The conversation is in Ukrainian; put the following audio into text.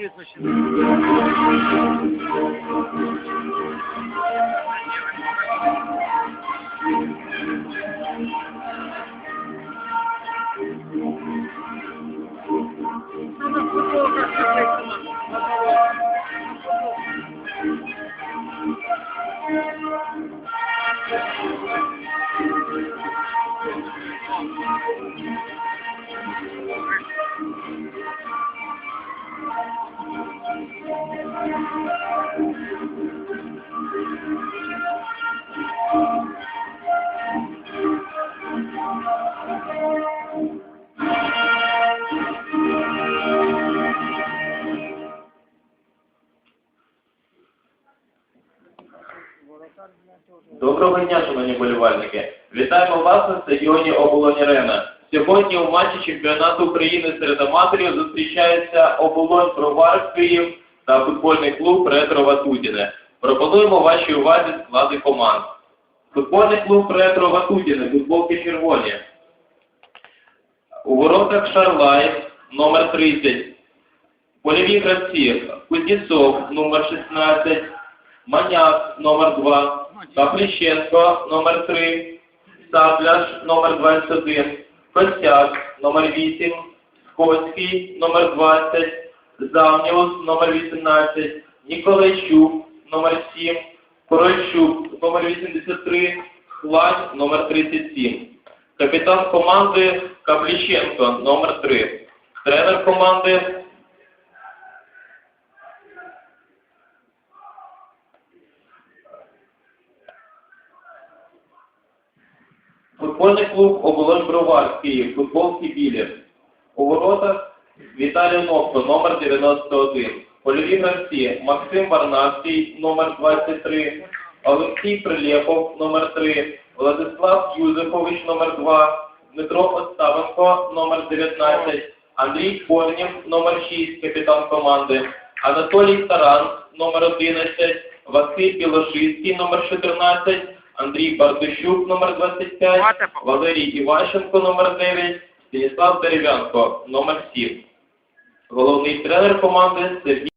визначено. Ну, на Доброго дня, шановні болівальники. Вітаємо вас на стадіоні Оболонь Арена. Сьогодні у матчі чемпіонату України серед аматорів зустрічаються Оболонь Провар та футбольний клуб Ретро Ватутіне. Пропонуємо вашій увазі склади команд. Футбольний клуб Ретро Ватутіне, футболки червоні. У воротах Шарлай, номер 30. Польові гравці Кузнєцов, номер 16. Маняк, номер 2. Капліщенко, номер 3. Сабляш, номер 21. Костяк, номер 8. Скотський, номер 20. Завнєвус, номер 18. Ніколайчук, номер 7. Корольчук, номер 83. Хлань, номер 37. Капітан команди Капліщенко, номер 3. Тренер команди Футбольний клуб Оболонь Бровар футболки білі. У воротах Віталій Новко, номер 91. Польові гравці Максим Варнавський, номер 23. Олексій Прилєпов, номер 3. Владислав Юзефович, номер 2. Дмитро Оставенко, номер 19. Андрій Корнів, номер 6, капітан команди. Анатолій Таран, номер 11. Василь Білошицький, номер 14. Андрій Бардущук, номер 25. Валерій Іващенко, номер 9. Станіслав Дерев'янко, номер 7. Головний тренер команди Сергій